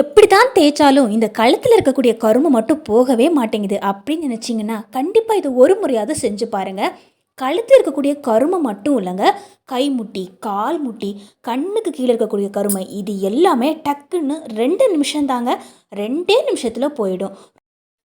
எப்படி தான் தேய்ச்சாலும் இந்த கழுத்தில் இருக்கக்கூடிய கரும்பு மட்டும் போகவே மாட்டேங்குது. அப்படின்னு நினச்சிங்கன்னா கண்டிப்பாக இது ஒரு முறையாவது செஞ்சு பாருங்கள் கழுத்தில் இருக்கக்கூடிய கருமை மட்டும் இல்லைங்க. கை முட்டி கால் முட்டி கண்ணுக்கு கீழே இருக்கக்கூடிய கருமை இது எல்லாமே டக்குன்னு ரெண்டு நிமிஷம் தாங்க ரெண்டே நிமிஷத்தில் போயிடும்.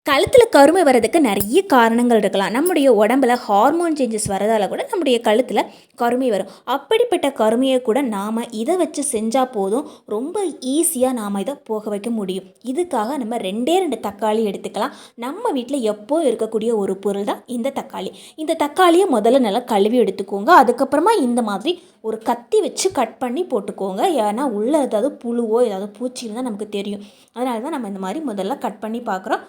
கழுத்தில் கருமை வர்றதுக்கு நிறைய காரணங்கள் இருக்கலாம். நம்முடைய உடம்புல ஹார்மோன் சேஞ்சஸ் வரதால கூட நம்முடைய கழுத்தில் கருமை வரும். அப்படிப்பட்ட கருமையை கூட நாம் இதை வச்சு செஞ்சால் போதும். ரொம்ப ஈஸியாக நாம் இதை போக வைக்க முடியும். இதுக்காக நம்ம ரெண்டே ரெண்டு தக்காளி எடுத்துக்கலாம். நம்ம வீட்டில் எப்போ இருக்கக்கூடிய ஒரு பொருள் தான் இந்த தக்காளி. இந்த தக்காளியை முதல்ல நல்லா கழுவி எடுத்துக்கோங்க. அதுக்கப்புறமா இந்த மாதிரி ஒரு கத்தி வச்சு கட் பண்ணி போட்டுக்கோங்க. ஏன்னா உள்ளே ஏதாவது புழுவோ ஏதாவது பூச்சி இருந்தால் நமக்கு தெரியும். அதனால தான் நம்ம இந்த மாதிரி முதல்ல கட் பண்ணி பார்க்குறோம்.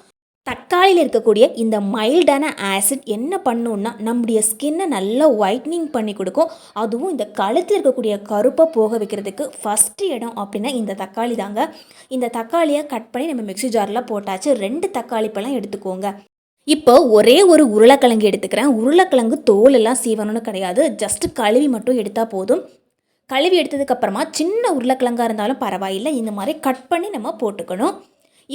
தக்காளியில் இருக்கக்கூடிய இந்த மைல்டான ஆசிட் என்ன பண்ணுன்னா நம்முடைய ஸ்கின்னை நல்லா ஒயிட்னிங் பண்ணி கொடுக்கும். அதுவும் இந்த கழுத்தில் இருக்கக்கூடிய கருப்பை போக வைக்கிறதுக்கு ஃபஸ்ட்டு இடம் அப்படின்னா இந்த தக்காளி தாங்க. இந்த தக்காளியை கட் பண்ணி நம்ம மிக்ஸி ஜாரில் போட்டாச்சு. ரெண்டு தக்காளி பழம் எடுத்துக்கோங்க. இப்போ ஒரே ஒரு உருளைக்கிழங்கு எடுத்துக்கிறேன். உருளைக்கிழங்கு தோல் எல்லாம் சீவணும்னு கிடையாது. ஜஸ்ட் கழுவி மட்டும் எடுத்தால் போதும். கழுவி எடுத்ததுக்கப்புறமா சின்ன உருளைக்கிழங்கா இருந்தாலும் பரவாயில்லை. இந்த மாதிரி கட் பண்ணி நம்ம போட்டுக்கணும்.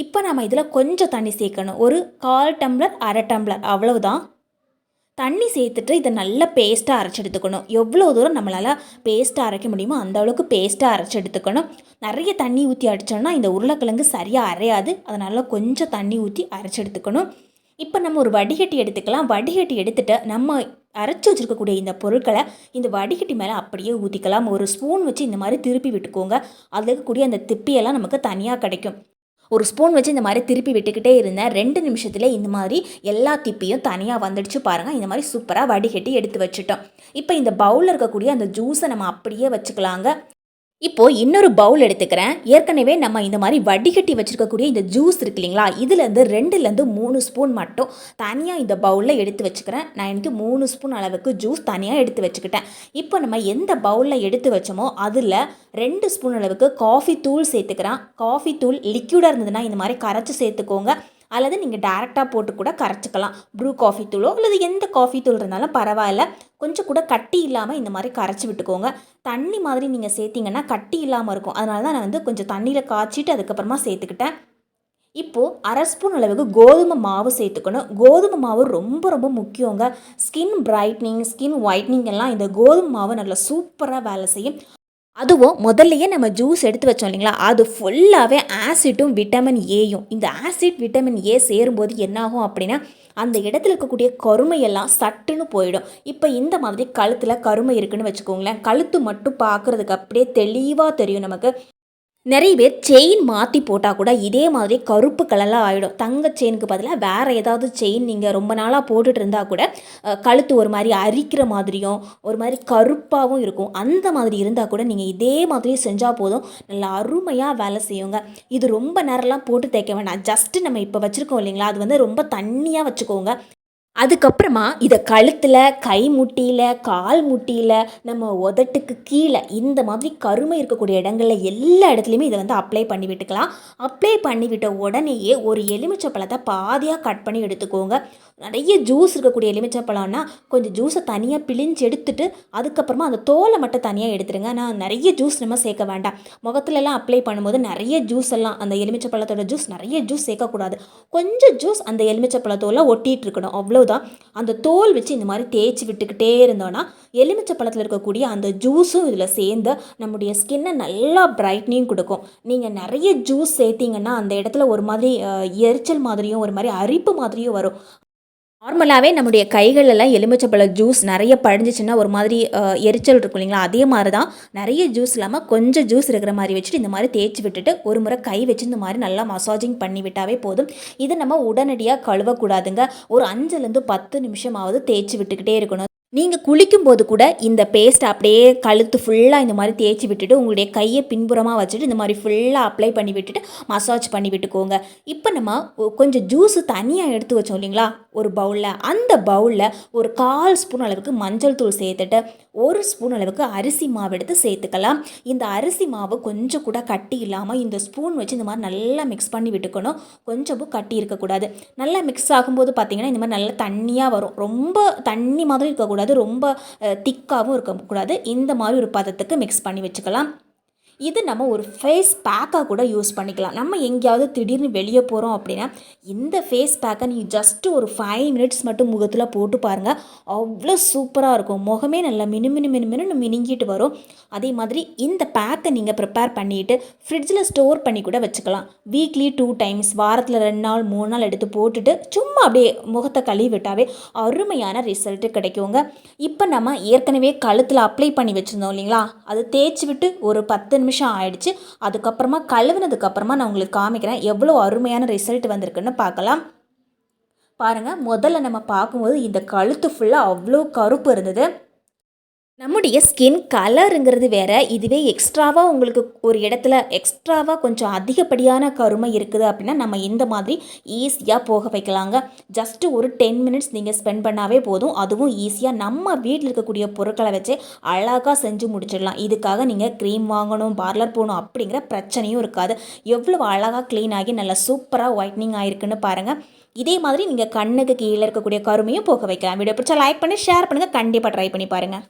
இப்போ நம்ம இதில் கொஞ்சம் தண்ணி சேர்க்கணும். ஒரு கால் டம்ளர் அரை டம்ளர் அவ்வளவுதான். தண்ணி சேர்த்துட்டு இதை நல்லா பேஸ்ட்டாக அரைச்சி எடுத்துக்கணும். எவ்வளோ தூரம் நம்மளால் பேஸ்ட்டாக அரைக்க முடியுமோ அந்த அளவுக்கு பேஸ்ட்டாக அரைச்சி எடுத்துக்கணும். நிறைய தண்ணி ஊற்றி அடித்தோம்னா இந்த உருளைக்கிழங்கு சரியாக அரையாது. அதனால் கொஞ்சம் தண்ணி ஊற்றி அரைச்சி எடுத்துக்கணும். இப்போ நம்ம ஒரு வடிகட்டி எடுத்துக்கலாம். வடிகட்டி எடுத்துட்டு நம்ம அரைச்சி வச்சுருக்கக்கூடிய இந்த பொருட்களை இந்த வடிகட்டி மேலே அப்படியே ஊற்றிக்கலாம் ஒரு ஸ்பூன் வச்சு இந்த மாதிரி திருப்பி விட்டுக்கோங்க. அதில் இருக்கக்கூடிய அந்த திப்பியெல்லாம் நமக்கு தனியாக கிடைக்கும். ஒரு ஸ்பூன் வச்சு இந்த மாதிரி திருப்பி விட்டுக்கிட்டே இருந்தேன். ரெண்டு நிமிஷத்துல இந்த மாதிரி எல்லா திப்பியும் தனியாக வந்துடுச்சு பாருங்கள் இந்த மாதிரி சூப்பராக வடிகட்டி எடுத்து வச்சுட்டோம். இப்போ இந்த பவுலில் இருக்கக்கூடிய அந்த ஜூஸை நம்ம அப்படியே வச்சுக்கலாங்க. இப்போ இன்னொரு பவுல் எடுத்துக்கிறேன். ஏற்கனவே நம்ம இந்த மாதிரி வடிகட்டி வச்சுருக்கக்கூடிய இந்த ஜூஸ் இருக்கு இல்லைங்களா? இதுலேருந்து ரெண்டுலேருந்து மூணு ஸ்பூன் மட்டும் தனியாக இந்த பவுலில் எடுத்து வச்சுக்கிறேன். நான் எனக்கு மூணு ஸ்பூன் அளவுக்கு ஜூஸ் தனியாக எடுத்து வச்சுக்கிட்டேன். இப்போ நம்ம எந்த பவுலில் எடுத்து வச்சோமோ அதில் ரெண்டு ஸ்பூன் அளவுக்கு காஃபி தூள் சேர்த்துக்கிறேன். காஃபி தூள் லிக்யூடாக இருந்ததுன்னா இந்த மாதிரி கரைச்சி சேர்த்துக்கோங்க. அல்லது நீங்கள் டேரெக்டாக போட்டு கூட கரைச்சிக்கலாம். ப்ரூ காஃபி தூளோ அல்லது எந்த காஃபி தூள் இருந்தாலும் பரவாயில்ல. கொஞ்சம் கூட கட்டி இல்லாமல் இந்த மாதிரி கரைச்சி விட்டுக்கோங்க. தண்ணி மாதிரி நீங்கள் சேர்த்திங்கன்னா கட்டி இல்லாமல் இருக்கும். அதனால தான் நான் வந்து கொஞ்சம் தண்ணியில் காய்ச்சிட்டு அதுக்கப்புறமா சேர்த்துக்கிட்டேன். இப்போது அரை ஸ்பூன் அளவுக்கு கோதுமை மாவு சேர்த்துக்கணும். கோதுமை மாவு ரொம்ப ரொம்ப முக்கியங்க. ஸ்கின் பிரைட்னிங் ஸ்கின் ஒயிட்னிங் எல்லாம் இந்த கோதுமை மாவு நல்லா சூப்பராக வேலை செய்யும். அதுவும் முதல்லையே நம்ம ஜூஸ் எடுத்து வச்சோம் இல்லைங்களா? அது ஃபுல்லாகவே ஆசிட்டும் விட்டமின் ஏயும் இந்த ஆசிட் விட்டமின் ஏ சேரும்போது என்னாகும் அப்படின்னா அந்த இடத்துல இருக்கக்கூடிய கருமையெல்லாம் சட்டுன்னு போயிடும். இப்போ இந்த மாதிரி கழுத்தில் கருமை இருக்குன்னு வச்சுக்கோங்களேன். கழுத்து மட்டும் பார்க்குறதுக்கு அப்படியே தெளிவாக தெரியும் நமக்கு. நிறைய பேர் செயின் மாற்றி போட்டால் கூட இதே மாதிரி கருப்பு கலரில் ஆகிடும் தங்க செயினுக்கு பதிலாக வேறு ஏதாவது செயின் நீங்கள் ரொம்ப நாளாக போட்டுட்டு இருந்தால் கூட கழுத்து ஒரு மாதிரி அரிக்கிற மாதிரியும் ஒரு மாதிரி கருப்பாகவும் இருக்கும். அந்த மாதிரி இருந்தால் கூட நீங்கள் இதே மாதிரி செஞ்சால் போதும். நல்லா அருமையாக வேலை செய்யுங்க. இது ரொம்ப நேரம்லாம் போட்டு தேய்க்க வேண்டாம் ஜஸ்ட்டு நம்ம இப்போ வச்சுருக்கோம் இல்லைங்களா? அது வந்து ரொம்ப தண்ணியாக வச்சுக்கோங்க. அதுக்கப்புறமா இதை கழுத்தில் கை முட்டியில் கால் முட்டியில் நம்ம உதட்டுக்கு கீழே இந்த மாதிரி கருமை இருக்கக்கூடிய இடங்களில் எல்லா இடத்துலையுமே இதை வந்து அப்ளை பண்ணி விட்டுக்கலாம். அப்ளை பண்ணி விட்ட உடனேயே ஒரு எலுமிச்சப்பழத்தை பாதியாக கட் பண்ணி எடுத்துக்கோங்க. நிறைய ஜூஸ் இருக்கக்கூடிய எலுமிச்சப்பழம்னா கொஞ்சம் ஜூஸை தனியாக பிழிஞ்சு எடுத்துட்டு அதுக்கப்புறமா அந்த தோலை மட்டும் தனியாக எடுத்துருங்க. நான் நிறைய ஜூஸ் நம்ம சேர்க்க வேண்டாம். முகத்துலலாம் அப்ளை பண்ணும்போது நிறைய ஜூஸ் எல்லாம் அந்த எலுமிச்சை பழத்தோட ஜூஸ் நிறைய ஜூஸ் சேர்க்கக்கூடாது. கொஞ்சம் ஜூஸ் அந்த எலுமிச்சை ஒட்டிகிட்டு இருக்கணும். இருக்கணும் அவ்வளோதான் அந்த தோல் வச்சு இந்த மாதிரி தேய்ச்சி விட்டுக்கிட்டே இருந்தோன்னா எலுமிச்சை பழத்தில் இருக்கக்கூடிய அந்த ஜூஸும் இதில் சேர்ந்து நம்முடைய ஸ்கின்னை நல்லா பிரைட்னிங் கொடுக்கும். நீங்கள் நிறைய ஜூஸ் சேர்த்தீங்கன்னா அந்த இடத்துல ஒரு மாதிரி எரிச்சல் மாதிரியும் ஒரு மாதிரி அரிப்பு மாதிரியும் வரும். நார்மலாகவே நம்முடைய கைகளெல்லாம் எலுமிச்சப்பழ ஜூஸ் நிறைய படிஞ்சிச்சுன்னா ஒரு மாதிரி எரிச்சல் இருக்கும் இல்லைங்களா? அதே மாதிரி தான் நிறைய ஜூஸ் இல்லாமல் கொஞ்சம் ஜூஸ் இருக்கிற மாதிரி வச்சுட்டு இந்த மாதிரி தேய்ச்சி விட்டுட்டு ஒரு முறை கை வச்சு இந்த மாதிரி நல்லா மசாஜிங் பண்ணி விட்டாவே போதும். இதை நம்ம உடனடியாக கழுவக்கூடாதுங்க. ஒரு அஞ்சுலேருந்து பத்து நிமிஷமாவது தேய்ச்சி விட்டுக்கிட்டே இருக்கணும். நீங்கள் குளிக்கும்போது கூட இந்த பேஸ்ட் அப்படியே கழுத்து ஃபுல்லாக இந்த மாதிரி தேய்ச்சி விட்டுட்டு உங்களுடைய கையை பின்புறமாக வச்சுட்டு இந்த மாதிரி ஃபுல்லாக அப்ளை பண்ணி விட்டுட்டு மசாஜ் பண்ணி விட்டுக்கோங்க. இப்போ நம்ம கொஞ்சம் ஜூஸு தனியாக எடுத்து வச்சோம் இல்லைங்களா? ஒரு பவுலில் அந்த பவுலில் ஒரு கால் ஸ்பூன் அளவுக்கு மஞ்சள் தூள் சேர்த்துட்டு ஒரு ஸ்பூன் அளவுக்கு அரிசி மாவு எடுத்து சேர்த்துக்கலாம். இந்த அரிசி மாவு கொஞ்சம் கூட கட்டி இல்லாமல் இந்த ஸ்பூன் வச்சு இந்த மாதிரி நல்லா மிக்ஸ் பண்ணி விட்டுக்கணும். கொஞ்சமும் கட்டி இருக்கக்கூடாது நல்லா மிக்ஸ் ஆகும்போது பார்த்திங்கன்னா இந்த மாதிரி நல்லா தண்ணியாக வரும். ரொம்ப தண்ணி மாதிரி இருக்கக்கூடாது. ரொம்ப திக்காகவும் இருக்கக்கூடாது. இந்த மாதிரி ஒரு பதத்துக்கு மிக்ஸ் பண்ணி வச்சுக்கலாம். இது நம்ம ஒரு ஃபேஸ் பேக்காக கூட யூஸ் பண்ணிக்கலாம். நம்ம எங்கேயாவது திடீர்னு வெளியே போகிறோம் அப்படின்னா இந்த ஃபேஸ் பேக்கை நீங்கள் ஜஸ்ட்டு ஒரு ஃபைவ் மினிட்ஸ் மட்டும் முகத்தில் போட்டு பாருங்கள் அவ்வளோ சூப்பராக இருக்கும். முகமே நல்லா மினு மினு மினு மினு மினுங்கிட்டு வரும். அதே மாதிரி இந்த பேக்கை நீங்கள் ப்ரிப்பேர் பண்ணிவிட்டு ஃப்ரிட்ஜில் ஸ்டோர் பண்ணி கூட வச்சுக்கலாம். வீக்லி டூ டைம்ஸ் வாரத்தில் ரெண்டு நாள் மூணு நாள் எடுத்து போட்டுட்டு சும்மா அப்படியே முகத்தை கழுவி விட்டாவே அருமையான ரிசல்ட்டு கிடைக்குங்க. இப்போ நம்ம ஏற்கனவே கழுத்தில் அப்ளை பண்ணி வச்சுருந்தோம் இல்லைங்களா? அது தேய்ச்சி விட்டு ஒரு பத்து நிமிஷம் ஆயிடுச்சு. அதுக்கப்புறமா கழுவுனதுக்கப்புறமா நான் உங்களுக்கு காமிக்கிறேன். எவ்வளோ அருமையான ரிசல்ட் வந்திருக்குன்னு பார்க்கலாம். பாருங்கள் முதல்ல நம்ம பார்க்கும்போது இந்த கழுத்து ஃபுல்லாக அவ்வளோ கருப்பு இருந்தது. நம்முடைய ஸ்கின் கலருங்கிறது வேற. இதுவே எக்ஸ்ட்ராவாக உங்களுக்கு ஒரு இடத்துல எக்ஸ்ட்ராவாக கொஞ்சம் அதிகப்படியான கருமை இருக்குது அப்படின்னா நம்ம இந்த மாதிரி ஈஸியாக போக வைக்கலாங்க. ஜஸ்ட்டு ஒரு டென் மினிட்ஸ் நீங்கள் ஸ்பெண்ட் பண்ணாவே போதும். அதுவும் ஈஸியாக நம்ம வீட்டில் இருக்கக்கூடிய பொருட்களை வச்சு அழகாக செஞ்சு முடிச்சிடலாம். இதுக்காக நீங்கள் க்ரீம் வாங்கணும் பார்லர் போகணும் அப்படிங்கிற பிரச்சனையும் இருக்காது. எவ்வளோ அழகாக க்ளீன் ஆகி நல்லா சூப்பராக ஒயிட்னிங் ஆகிருக்குன்னு பாருங்கள் இதே மாதிரி நீங்கள் கண்ணுக்கு கீழே இருக்கக்கூடிய கருமையும் போக வைக்கலாம். வீடியோ பிடிச்சா லைக் பண்ணி ஷேர் பண்ணுங்கள் கண்டிப்பாக ட்ரை பண்ணி பாருங்கள்